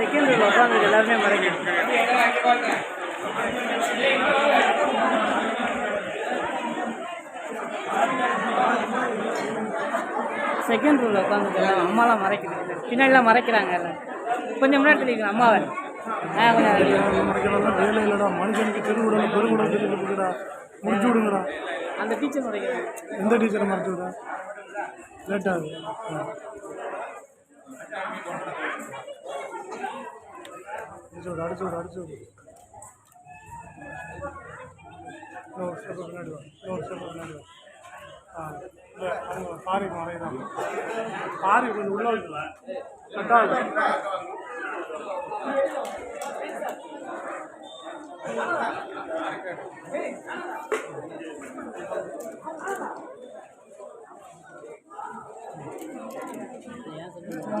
Second ரோல உட்காந்து எல்லாருமே மறைக்கும் செகண்ட் ரோல உட்காந்து அம்மாலாம் மறைக்குது. பின்னாடிலாம் மறைக்கிறாங்க எல்லாம் கொஞ்சம் முன்னாடி தெரிவிக்கணும் அம்மாவை? வேலை இல்லைடா மனுஷனுக்கு தெருவுடணும் பெருங்குடம் தெரிவிக்குதுடா முடிச்சு விடுங்கடா. அந்த டீச்சர் மறைக்கிறாங்க எந்த டீச்சரை மறைச்சு விட அடிச்சோடு அடிச்சோடு அடிச்சோடு இன்னொரு ஸ்டெப் பின்னாடி வா இன்னொரு ஸ்டெப் பின்னாடி வா ஆ இல்லை பாரி மறைதான் பாரி கொஞ்சம் உள்ள வைக்கல கட்டாது ஏன் சொல்லுங்க